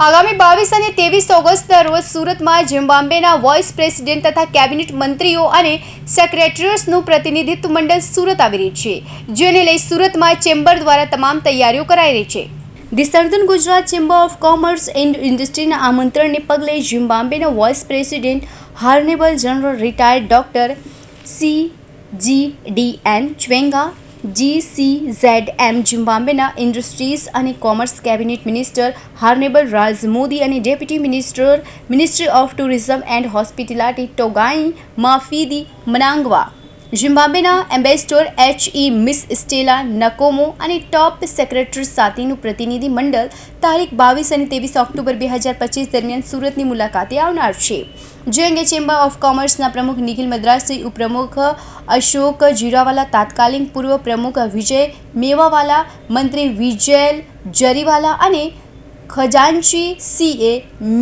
આગામી બાવીસ અને ત્રેવીસ ઓગસ્ટના રોજ સુરતમાં ઝિમ્બાબ્વેના વોઇસ પ્રેસિડેન્ટ તથા કેબિનેટ મંત્રીઓ અને સેક્રેટરીઓનું પ્રતિનિધિત્વ મંડળ સુરત આવી રહ્યું છે, જેને લઈ સુરતમાં ચેમ્બર દ્વારા તમામ તૈયારીઓ કરાઈ રહી છે. The southern Gujarat chamber of commerce and ઇન્ડસ્ટ્રીના આમંત્રણને પગલે ઝિમ્બાબ્વેના vice president honourable general retired doctor C G D N Chiwenga G C M ઝિમ્બાબ્વેના industries અને commerce cabinet minister honourable Raj Modi અને deputy minister ministry of tourism and hospitality Tongai Mafidi Mnangagwa ઝિમ્બાબ્વેના ambassador H E miss Stella Nkomo અને top secretary સાથેનું પ્રતિનિધિ મંડળ તારીખ બાવીસ અને ત્રેવીસ ઓક્ટોબર બે હજાર પચીસ દરમિયાન સુરતની મુલાકાતે આવનાર છે. જે અંગે ચેમ્બર ઓફ કોમર્સના પ્રમુખ નિખિલ મદ્રાસી, ઉપપ્રમુખ અશોક જીરાવાલા, તાત્કાલિક પૂર્વ પ્રમુખ વિજય મેવાવાલા, મંત્રી વિજયલ જરીવાલા અને ખજાનચી સીએ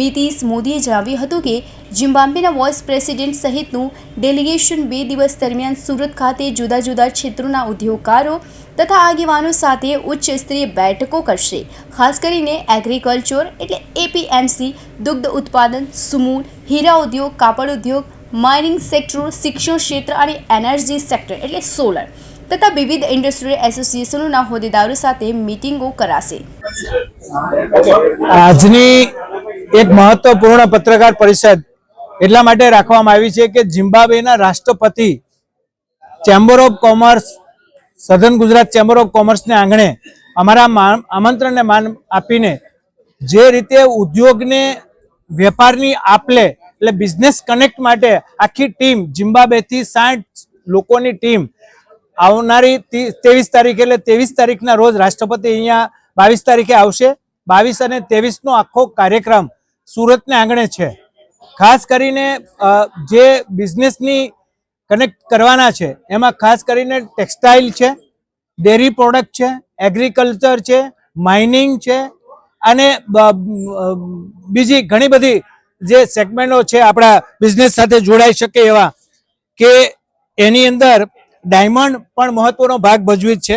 મિતિશ મોદીએ જણાવ્યું હતું કે ઝિમ્બાબ્વેના વોઇસ પ્રેસિડેન્ટ સહિતનું ડેલિગેશન બે દિવસ દરમિયાન સુરત ખાતે જુદા જુદા ક્ષેત્રોના ઉદ્યોગકારો તથા આગેવાનો સાથે ઉચ્ચ સ્તરીય બેઠકો કરશે. ખાસ કરીને એગ્રીકલ્ચર એટલે એપીએમસી, દુગ્ધ ઉત્પાદન સુમૂલ હીરા ઉદ્યોગ, કાપડ ઉદ્યોગ, માઇનિંગ સેક્ટર, શિક્ષણ ક્ષેત્ર અને એનર્જી સેક્ટર એટલે સોલર તથા વિવિધ ઇન્ડસ્ટ્રીયલ એસોસિએશનોના હોદ્દેદારો સાથે મિટિંગો કરાશે. આજની એક મહત્વપૂર્ણ પત્રકાર પરિષદ એટલા માટે રાખવામાં આવી છે કે ઝિમ્બાબ્વેના રાષ્ટ્રપતિ ચેમ્બર ઓફ કોમર્સ, સધન ગુજરાત ચેમ્બર ઓફ કોમર્સને આંગણે અમારા આમંત્રણને માન આપીને જે રીતે ઉદ્યોગને વેપારની આપલે એટલે બિઝનેસ કનેક્ટ માટે આખી ટીમ, ઝિમ્બાબ્વેથી સાઠ લોકોની ટીમ આવનારી ત્રેવીસ તારીખ એટલે ત્રેવીસ તારીખના રોજ રાષ્ટ્રપતિ અહીંયા બાવીસ તારીખે આવશે. બાવીસ અને તેવીસનો આખો કાર્યક્રમ સુરતને આંગણે છે. ખાસ કરીને જે બિઝનેસની કનેક્ટ કરવાના છે, એમાં ખાસ કરીને ટેક્સટાઇલ છે, ડેરી પ્રોડક્ટ છે, એગ્રીકલ્ચર છે, માઇનિંગ છે, અને બીજી ઘણી બધી જે સેગમેન્ટો છે આપણા બિઝનેસ સાથે જોડાઈ શકે એવા કે એની અંદર ડાયમંડ પણ મહત્વનો ભાગ ભજવી છે.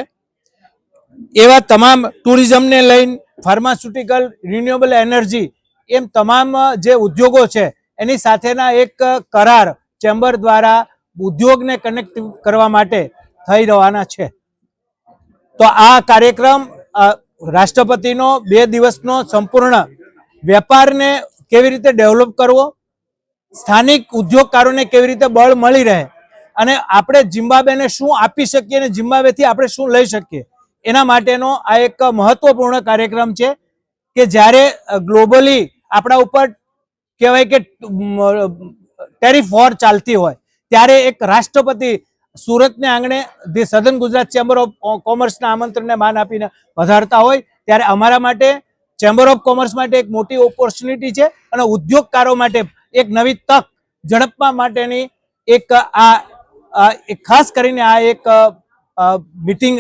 એવા તમામ ટુરિઝમને લઈને ફાર્માસ્યુટિકલ રિન્યુએબલ એનર્જી એમ તમામ જે ઉદ્યોગો છે, એની સાથેના એક કરાર ચેમ્બર દ્વારા ઉદ્યોગને કનેક્ટ કરવા માટે થઈ રહેવાના છે. તો આ કાર્યક્રમ રાષ્ટ્રપતિનો બે દિવસનો સંપૂર્ણ વેપારને કેવી રીતે ડેવલપ કરવો, સ્થાનિક ઉદ્યોગકારોને કેવી રીતે બળ મળી રહે, અને આપણે જિમ્બાબ્વેને શું આપી શકીએ અને જિમ્બાબ્વેથી આપણે શું લઈ શકીએ એના માટેનો આ એક મહત્વપૂર્ણ કાર્યક્રમ છે કે જ્યારે ગ્લોબલી આપણા ઉપર કહેવાય કે ટેરિફ વોર ચાલતી હોય, ત્યારે એક રાષ્ટ્રપતિ સુરતને આંગણે the Southern Gujarat Chamber of કોમર્સના આમંત્રણને માન આપીને વધારતા હોય, ત્યારે અમારા માટે ચેમ્બર ઓફ કોમર્સ માટે એક મોટી ઓપોર્ચ્યુનિટી છે અને ઉદ્યોગકારો માટે એક નવી તક ઝડપવા માટેની એક આ ખાસ કરીને આ એક મિટિંગ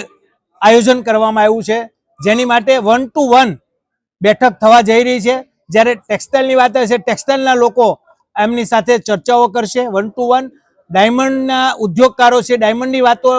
આયોજન કરવામાં આવ્યું છે. જેની માટે વન ટુ વન બેઠક થવા જઈ રહી છે. જ્યારે ટેક્સટાઇલની વાત હશે ટેક્સટાઇલના લોકો એમની સાથે ચર્ચાઓ કરશે. વન ટુ વન ડાયમંડના ઉદ્યોગકારો છે ડાયમંડની વાતો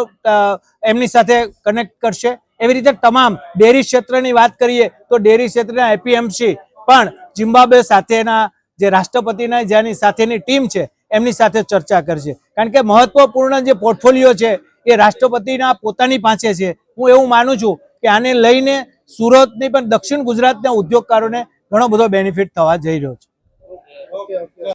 એમની સાથે કનેક્ટ કરશે. એવી રીતે તમામ ડેરી ક્ષેત્રની વાત કરીએ તો ડેરી ક્ષેત્રના એપીએમસી પણ જિમ્બાબ્વે સાથેના જે રાષ્ટ્રપતિના, જેની સાથેની ટીમ છે, એમની સાથે ચર્ચા કરશે. કારણ કે મહત્વપૂર્ણ જે પોર્ટફોલિયો છે એ રાષ્ટ્રપતિના પોતાની પાસે છે. હું એવું માનું છું કે આને લઈને સુરતની પણ દક્ષિણ ગુજરાતના ઉદ્યોગકારોને ઘણો બધો બેનિફિટ થવા જઈ રહ્યો છે.